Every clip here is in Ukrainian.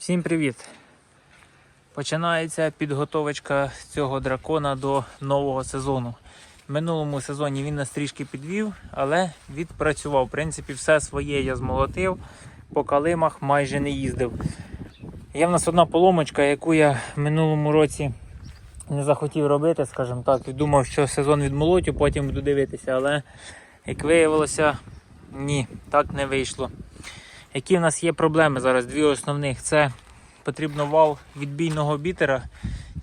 Всім привіт! Починається підготовочка цього дракона до нового сезону. В минулому сезоні він нас трішки підвів, але відпрацював. В принципі, все своє я змолотив, по калимах майже не їздив. Є в нас одна поломочка, яку я в минулому році не захотів робити, скажімо так, і думав, що сезон відмолотю, потім буду дивитися, але як виявилося, ні, так не вийшло. Які в нас є проблеми зараз? Дві основних. Це потрібно вал відбійного бітера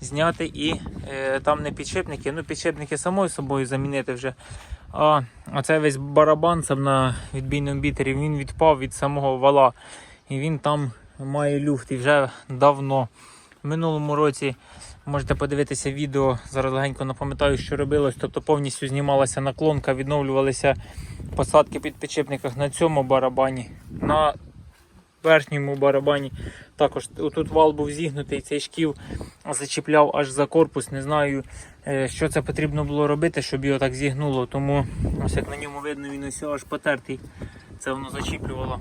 зняти і е, там не підшипники. Ну, підшипники самою собою замінити вже. А оцей весь барабан сам на відбійному бітері він відпав від самого вала. І він там має люфт і вже давно. В минулому році можете подивитися відео, зараз легенько напам'ятаю, що робилось. Тобто повністю знімалася наклонка, відновлювалися посадки під підшипниках на цьому барабані. На верхньому барабані також тут вал був зігнутий, цей шків зачіпляв аж за корпус. Не знаю, е, що це потрібно було робити, щоб його так зігнуло. Тому ось як на ньому видно, він ось аж потертий. Це воно зачіплювало.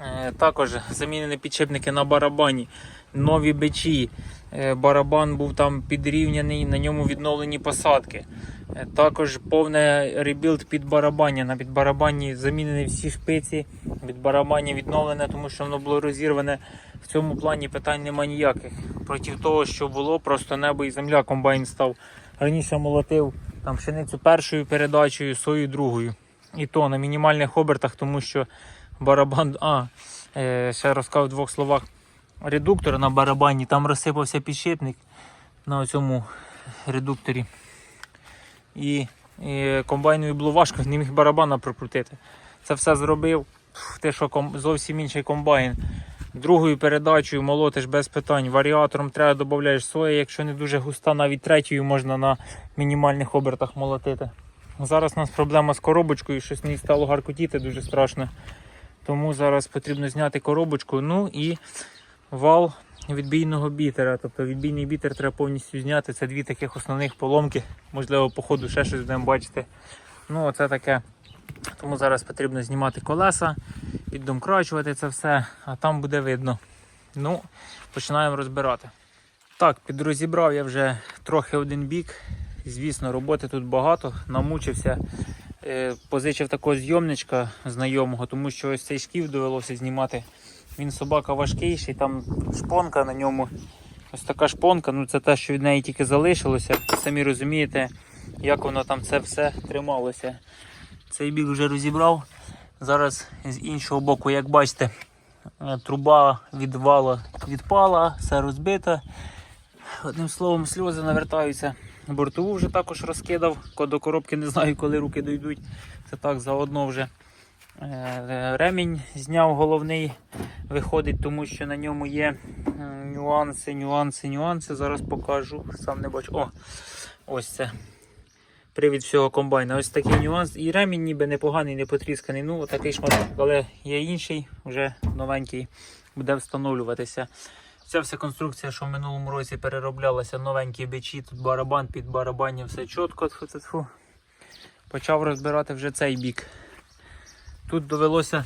Е, Також замінені підшипники на барабані, нові бичі. Е, Барабан був там підрівняний, на ньому відновлені посадки. Е, Також повне ребілд під барабання. На підбарабанні замінені всі шпиці, під барабані відновлене, тому що воно було розірване. В цьому плані питань нема ніяких. Проти того, що було, просто небо і земля комбайн став. Раніше молотив там пшеницю першою передачею, сою другою. І то на мінімальних обертах, тому що барабан. А, е, ще розказав в двох словах. Редуктор на барабані, там розсипався підшипник на цьому редукторі. І, і комбайнові було важко, не міг барабана прокрутити. Це все зробив. Те, що ком, зовсім інший комбайн. Другою передачею молотиш без питань. Варіатором треба додаєш соя, якщо не дуже густа, навіть третьою можна на мінімальних обертах молотити. Зараз у нас проблема з коробочкою, щось мені стало гаркотіти дуже страшно. Тому зараз потрібно зняти коробочку. Ну і вал відбійного бітера. Тобто відбійний бітер треба повністю зняти. Це дві таких основних поломки. Можливо, по ходу ще щось будемо бачити. Ну, оце таке. Тому зараз потрібно знімати колеса, піддомкрачувати це все, а там буде видно. Ну, починаємо розбирати. Так, підрозібрав я вже трохи один бік. Звісно, роботи тут багато, намучився. Е, Позичив такого зйомничка знайомого, тому що ось цей шків довелося знімати. Він собака важкийший, там шпонка на ньому. Ось така шпонка, ну це те, що від неї тільки залишилося. Самі розумієте, як воно там це все трималося. Цей бік вже розібрав. Зараз з іншого боку, як бачите, е, труба від вала відпала, все розбито. Одним словом, сльози навертаються. Бортову вже також розкидав. До коробки не знаю, коли руки дійдуть. Це так заодно вже. Е, Ремінь зняв головний, виходить, тому що на ньому є нюанси, нюанси, нюанси. Зараз покажу. Сам не бачу. О, ось це. Привід всього комбайна. Ось такий нюанс. І ремінь ніби непоганий, не потрісканий. Ну, такий шматок, але є інший, вже новенький, буде встановлюватися. Ця вся конструкція, що в минулому році перероблялася, новенькі бичі, тут барабан під барабанням, все чітко. Почав розбирати вже цей бік. Тут довелося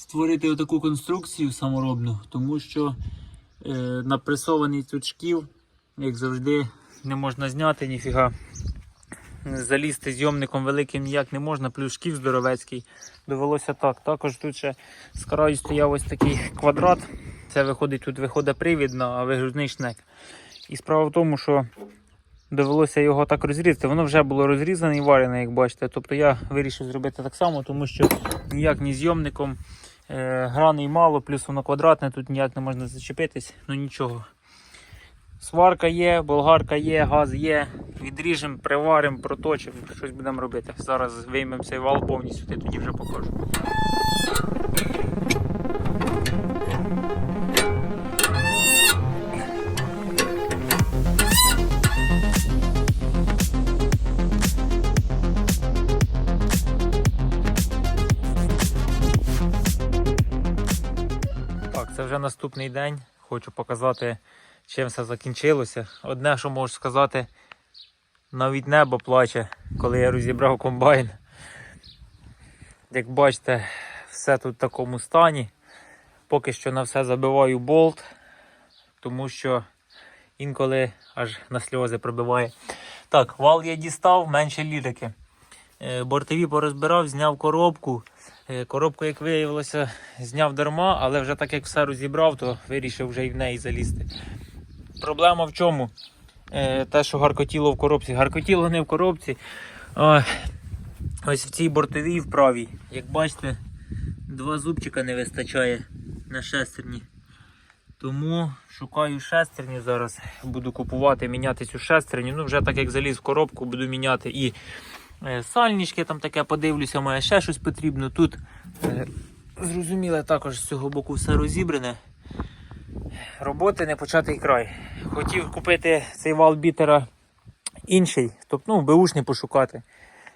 створити отаку конструкцію саморобну, тому що е, напресований тут шків, як завжди, не можна зняти ніфіга. Залізти зйомником великим ніяк не можна, плюс шків здоровецький. Довелося так. Також тут ще з краю стояв ось такий квадрат. Це виходить, тут виходить привідна, а вигрузний шнек. І справа в тому, що довелося його так розрізати. Воно вже було розрізане і варене, як бачите. Тобто я вирішив зробити так само, тому що ніяк ні зйомником граней мало, плюс воно квадратне, тут ніяк не можна зачепитись, ну нічого. Сварка є, болгарка є, газ є. Відріжемо, приваримо, проточимо, щось будемо робити. Зараз виймемо цей вал повністю, ти тоді вже покажу. Це вже наступний день. Хочу показати, чим все закінчилося. Одне, що можу сказати, навіть небо плаче, коли я розібрав комбайн. Як бачите, все тут в такому стані. Поки що на все забиваю болт, тому що інколи аж на сльози пробиває. Так, вал я дістав, менше лірики. Е, Бортові порозбирав, зняв коробку. Е, Коробку, як виявилося, зняв дарма, але вже так як все розібрав, то вирішив вже і в неї залізти. Проблема в чому? Е, Те, що гаркотіло в коробці. Гаркотіло не в коробці. Ось в цій бортовій в правій. Як бачите, два зубчика не вистачає на шестерні. Тому шукаю шестерню зараз. Буду купувати, міняти цю шестерню. Ну, вже так як заліз в коробку, буду міняти і сальнички, там таке подивлюся, має ще щось потрібно. Тут е, зрозуміло, також з цього боку все розібране. Роботи не початий край. Хотів купити цей вал бітера інший, тобто ну, беушний пошукати.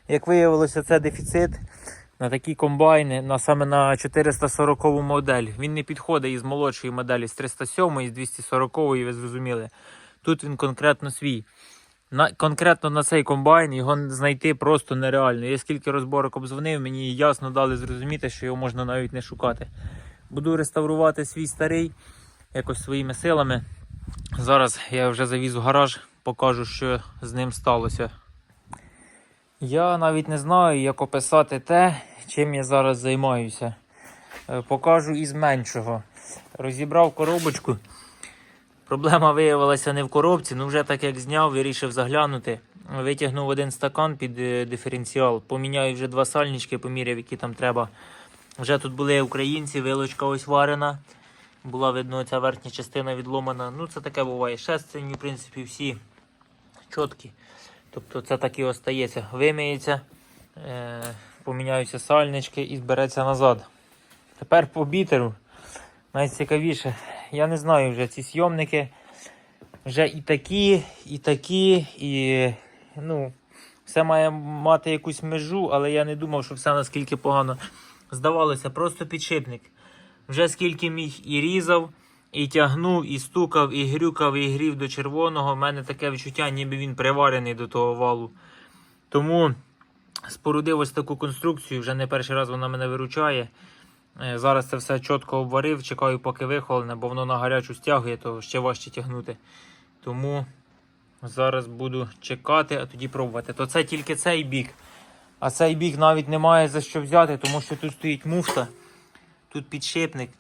Як виявилося, це дефіцит на такі комбайни, на, саме на 440 модель. Він не підходить із молодшої моделі, з 307 і з 240, ви зрозуміли. Тут він конкретно свій. На, конкретно на цей комбайн його знайти просто нереально. Я скільки розборок обдзвонив, мені ясно дали зрозуміти, що його можна навіть не шукати. Буду реставрувати свій старий якось своїми силами. Зараз я вже завіз в гараж, покажу, що з ним сталося. Я навіть не знаю, як описати те, чим я зараз займаюся. Е, Покажу із меншого. Розібрав коробочку. Проблема виявилася не в коробці, ну вже так як зняв, вирішив заглянути. Витягнув один стакан під е, диференціал, поміняю вже два сальнички, поміряв, які там треба. Вже тут були українці, вилочка ось варена. Була видно ця верхня частина відломана. Ну, це таке буває. Шестерні, в принципі, всі чіткі. Тобто це так і остається. Вимиється, е, поміняються сальнички і збереться назад. Тепер по бітеру. Найцікавіше, я не знаю вже ці сйомники. Вже і такі, і такі, і ну, все має мати якусь межу, але я не думав, що все наскільки погано. Здавалося, просто підшипник. Вже скільки міг і різав, і тягнув, і стукав, і грюкав, і грів до червоного. У мене таке відчуття, ніби він приварений до того валу. Тому спорудив ось таку конструкцію, вже не перший раз вона мене виручає. Е, Зараз це все чітко обварив, чекаю, поки вихолоне, бо воно на гарячу стягує, то ще важче тягнути. Тому зараз буду чекати, а тоді пробувати. То це тільки цей бік. А цей бік навіть немає за що взяти, тому що тут стоїть муфта, тут підшипник.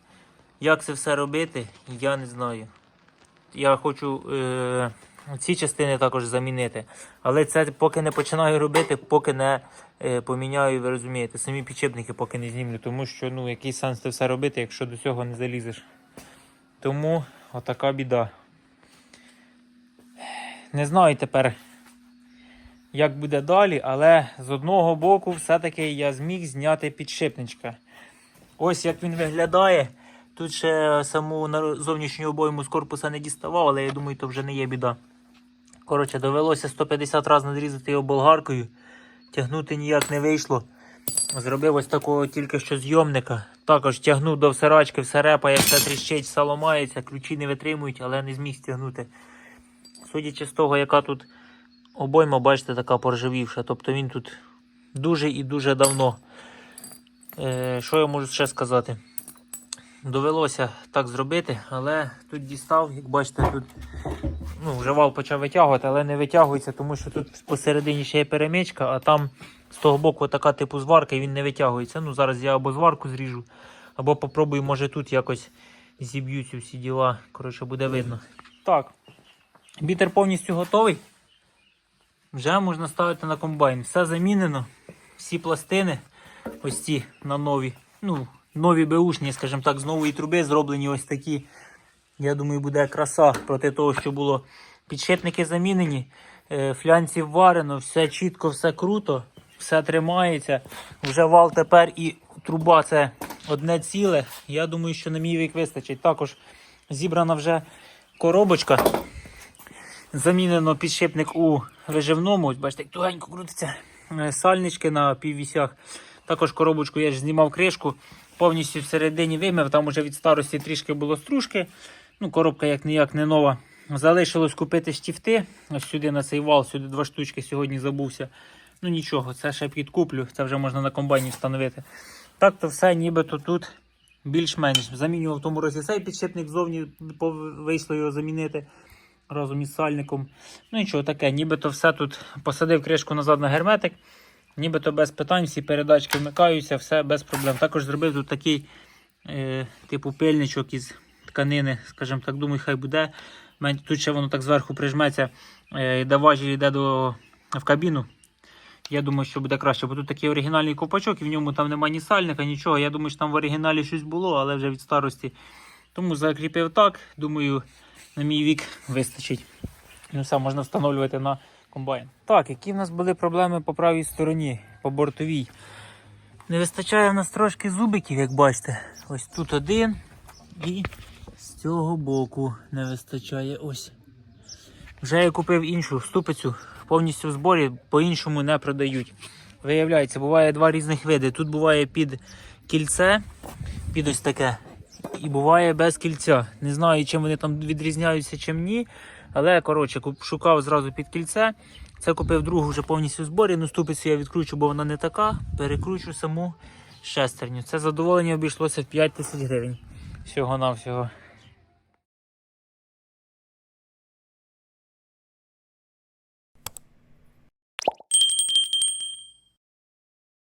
Як це все робити, я не знаю. Я хочу е, ці частини також замінити. Але це поки не починаю робити, поки не е, поміняю, ви розумієте, самі підшипники поки не знімлю, тому що ну, який сенс це все робити, якщо до цього не залізеш. Тому отака біда. Не знаю тепер, як буде далі, але з одного боку, все-таки я зміг зняти підшипничка. Ось як він виглядає. Тут ще саму зовнішню обойму з корпуса не діставав, але я думаю, то вже не є біда. Коротше, довелося 150 разів надрізати його болгаркою. Тягнути ніяк не вийшло. Зробив ось такого тільки що зйомника. Також тягнув до всирачки, все репає, все тріщить, все ламається, ключі не витримують, але не зміг стягнути. Судячи з того, яка тут обойма, бачите, така поржавівша. Тобто він тут дуже і дуже давно. Е, що я можу ще сказати? Довелося так зробити, але тут дістав, як бачите, тут ну, вже вал почав витягувати, але не витягується, тому що тут посередині ще є перемичка, а там з того боку така типу зварка і він не витягується. Ну, зараз я або зварку зріжу, або попробую, може тут якось зіб'ю ці всі діла. Коротше, буде видно. Так, бітер повністю готовий. Вже можна ставити на комбайн. Все замінено, всі пластини, ось ці на нові. Ну, нові беушні, скажімо так, з нової труби зроблені ось такі. Я думаю, буде краса проти того, що було. Підшипники замінені, е, флянців варено, все чітко, все круто, все тримається. Вже вал тепер і труба це одне ціле. Я думаю, що на мій вік вистачить. Також зібрана вже коробочка. Замінено підшипник у виживному. Ось бачите, як тугенько крутиться. Е, Сальнички на піввісях. Також коробочку я ж знімав кришку, повністю всередині вимив. Там уже від старості трішки було стружки. Ну, коробка як ніяк не нова. Залишилось купити штіфти. Ось сюди на цей вал, сюди два штучки сьогодні забувся. Ну нічого, це ще підкуплю, це вже можна на комбайні встановити. Так то все нібито тут більш-менш. Замінював в тому році цей підшипник ззовні, вийшло його замінити разом із сальником. Ну нічого таке, нібито все тут посадив кришку назад на герметик. Нібито без питань, всі передачки вмикаються, все без проблем. Також зробив тут такий е, типу пильничок із тканини, скажімо так, думаю, хай буде. Тут ще воно так зверху прижметься, е, де важіль йде до, в кабіну. Я думаю, що буде краще, бо тут такий оригінальний ковпачок, і в ньому там немає ні сальника, нічого. Я думаю, що там в оригіналі щось було, але вже від старості. Тому закріпив так. Думаю, на мій вік вистачить. Ну все, можна встановлювати на комбайн. Так, які в нас були проблеми по правій стороні, по бортовій. Не вистачає в нас трошки зубиків, як бачите. Ось тут один і з цього боку не вистачає. Ось. Вже я купив іншу ступицю, повністю в зборі, по-іншому не продають. Виявляється, буває два різних види. Тут буває під кільце, під ось таке, і буває без кільця. Не знаю, чим вони там відрізняються, чим ні. Але коротше, шукав зразу під кільце. Це купив другу вже повністю в зборі. Ну, ступицю я відкручу, бо вона не така. Перекручу саму шестерню. Це задоволення обійшлося в 5 тисяч гривень. Всього-навсього.